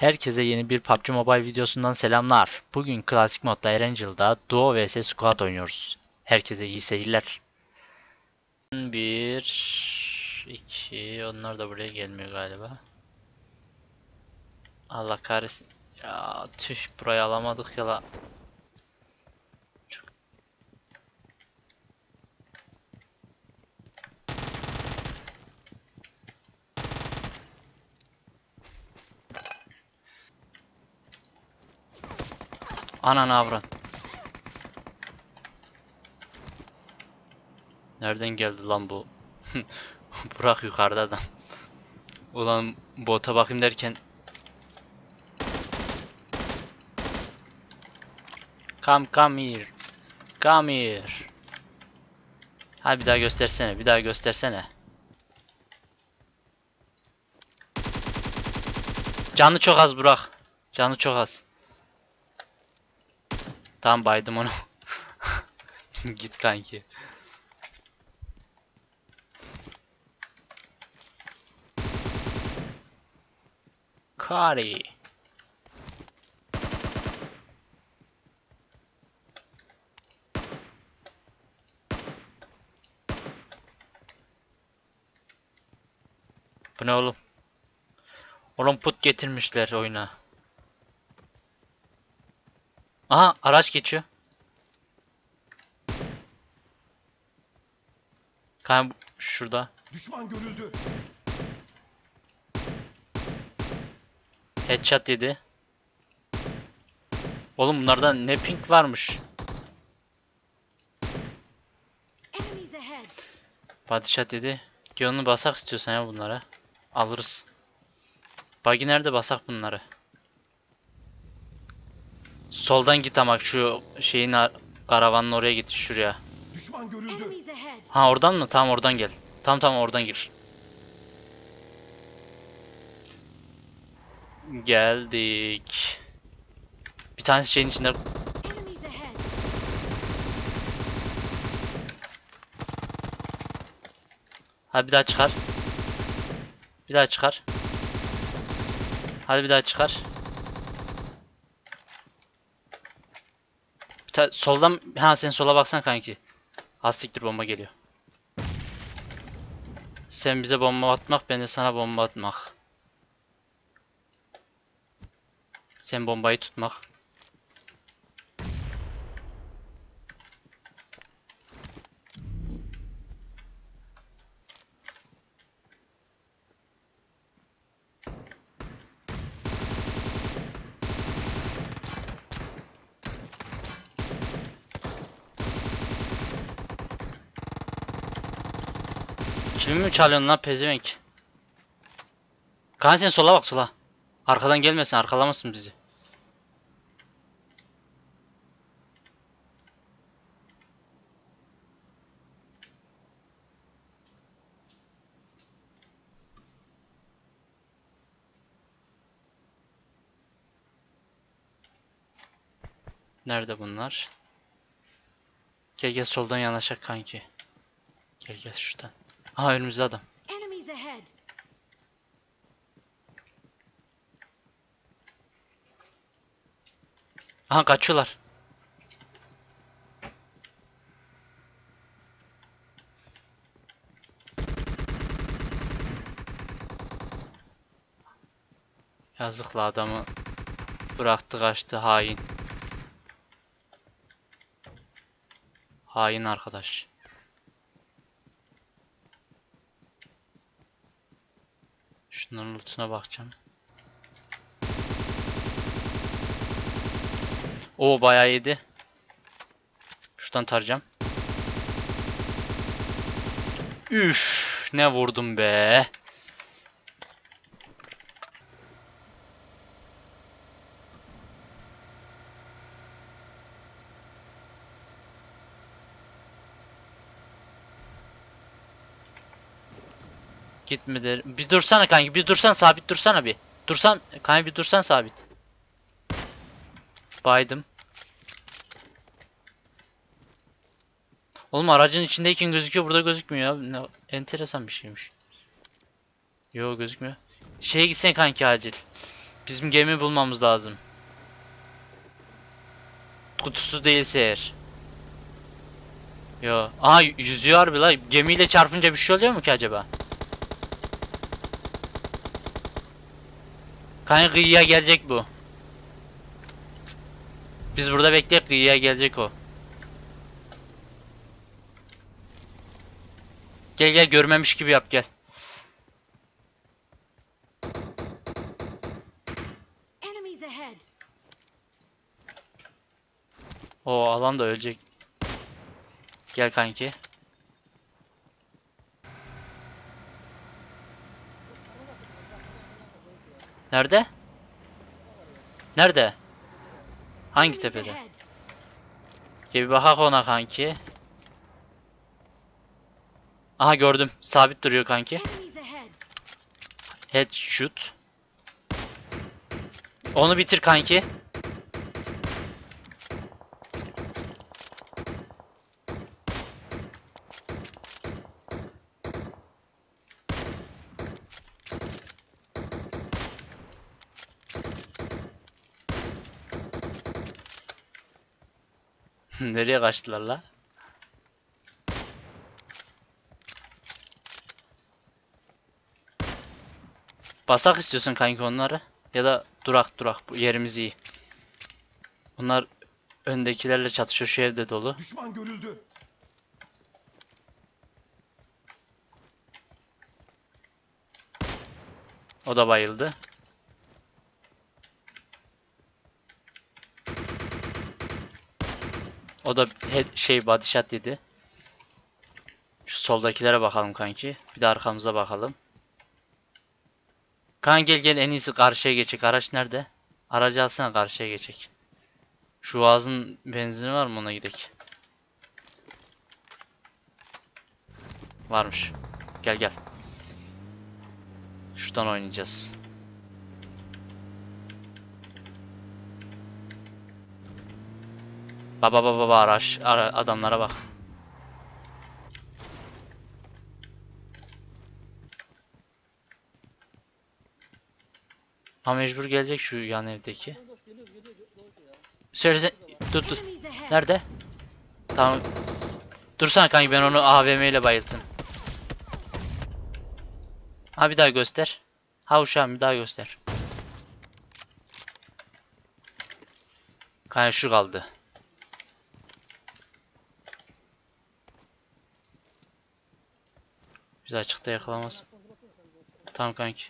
Herkese yeni bir PUBG Mobile videosundan selamlar. Bugün klasik modda Erangel'da Duo vs Squad oynuyoruz. Herkese iyi seyirler. Bir, iki, onlar da buraya gelmiyor galiba. Allah kahretsin. Ya tüh burayı alamadık ya la. Ananı avran. Nereden geldi lan bu? Burak yukarıda adam. Ulan bota bakayım derken Come come here. Come here. Ha bir daha göstersene. Bir daha göstersene. Canı çok az Burak. Canı çok az. Tamam baydım onu. Git kanki. Kari. Bu ne oğlum? Oğlum put getirmişler oyuna. Aha araç geçiyor. Kan şurada. Düşman görüldü. Headshot yedi. Oğlum bunlarda ne pink varmış. Enemies ahead. Body shot yedi. Gönlünü basak istiyorsan ya bunlara. Alırız. Buggy nerede basak bunları. Soldan git ama şu şeyin ar- karavanın oraya git şuraya. Düşman görüldü. Ha oradan mı? Tamam oradan gel. Tamam tamam oradan gir. Geldik. Bir tanesi şeyin içinde. Hadi bir daha çıkar. Bir daha çıkar. Hadi bir daha çıkar. Ta- soldan ha sen sola baksan kanki. Az siktir bomba geliyor. Sen bize bomba atmak, ben de sana bomba atmak. Sen bombayı tutmak. Kimi mi çalıyorsun lan pezevenk? Kaan sen sola bak sola. Arkadan gelmesin arkalamasın bizi. Nerede bunlar? Gel gel soldan yanaşak kanki. Gel gel şuradan. Aha önümüzde adam. Aha kaçıyorlar. Yazıkla adamı bıraktı kaçtı hain. Hain arkadaş. Şunların lootuna bakacağım. O bayağı yedi. Şuradan tarayacağım. Üf, ne vurdum be. Gitmedi. Bir dursana kanki, bir dursan sabit dursana bir. Dursan kanki bir dursan sabit. Baydım. Oğlum aracın içindeyken gözüküyor burada gözükmüyor ya. Ne enteresan bir şeymiş. Yo gözükmüyor. Şeye gitsen kanki acil. Bizim gemi bulmamız lazım. Kutusu değilse eğer. Yo. Aha yüzüyor harbi la. Gemiyle çarpınca bir şey oluyor mu ki acaba? Kanka kıyıya gelecek bu. Biz burada bekleyip kıyıya gelecek o. Gel gel görmemiş gibi yap gel. O alan da ölecek. Gel kanki. Nerede? Nerede? Hangi tepede? Gel bir bakak ona kanki. Aha gördüm. Sabit duruyor kanki. Headshot. Onu bitir kanki. Nereye kaçtılar la? Basak istiyorsun kanki onları. Ya da durak durak. Bu yerimiz iyi. Bunlar öndekilerle çatışıyor. Şu evde dolu. Düşman görüldü. O da bayıldı. O da şey body shot yedi. Şu soldakilere bakalım kanki. Bir de arkamıza bakalım. Kan gel gel en iyisi karşıya geçecek. Araç nerede? Aracı alsana karşıya geçecek. Şu ağzın benzini var mı ona gidek. Varmış. Gel gel. Şuradan oynayacağız. Baba baba baba araç ara, adamlara bak. Ha mecbur gelecek şu yan evdeki. Söylesen dur dur. Nerede? Tamam. Dursana kanki ben onu AVM ile bayılttım. Ha bir daha göster. Ha uşağım bir daha göster. Kanka şu kaldı. Biz açıkta yakalamaz. Tamam kanki.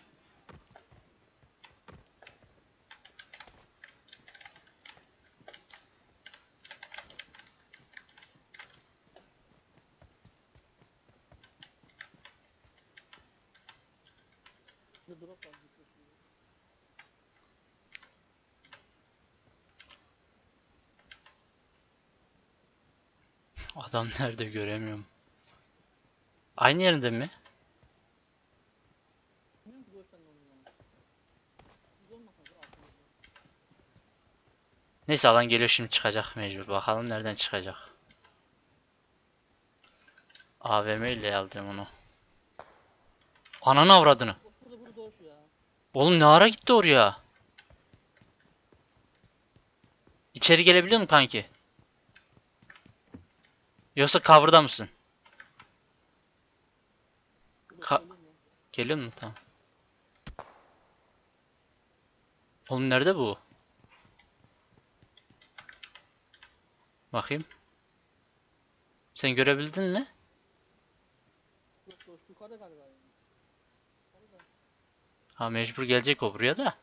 Adam nerede göremiyorum. Aynı yerinde mi? Neyse alan geliyor şimdi çıkacak mecbur. Bakalım nereden çıkacak. AVM ile aldım onu. Ananı avradını. Oğlum ne ara gitti oraya? İçeri gelebiliyor mu kanki? Yoksa cover'da mısın? Ka Geliyor mu? Tamam. Oğlum nerede bu? Bakayım. Sen görebildin mi? Ha mecbur gelecek o buraya da.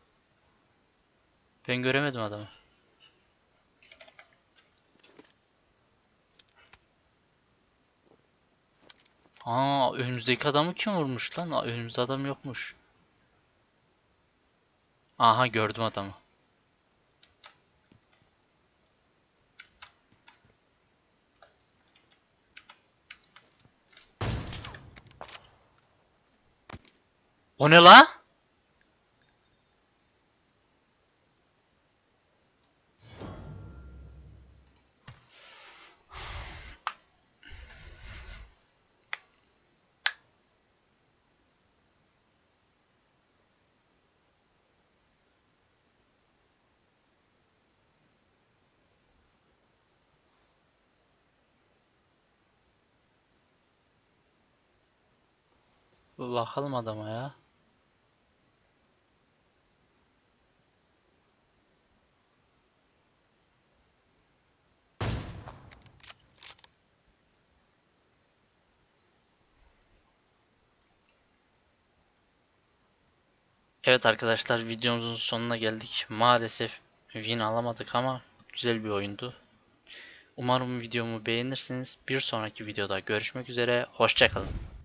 Ben göremedim adamı. Aa önümüzdeki adamı kim vurmuş lan? Önümüzde adam yokmuş. Aha gördüm adamı. O ne la? Bakalım adama ya. Evet arkadaşlar videomuzun sonuna geldik. Maalesef win alamadık ama güzel bir oyundu. Umarım videomu beğenirsiniz. Bir sonraki videoda görüşmek üzere. Hoşçakalın.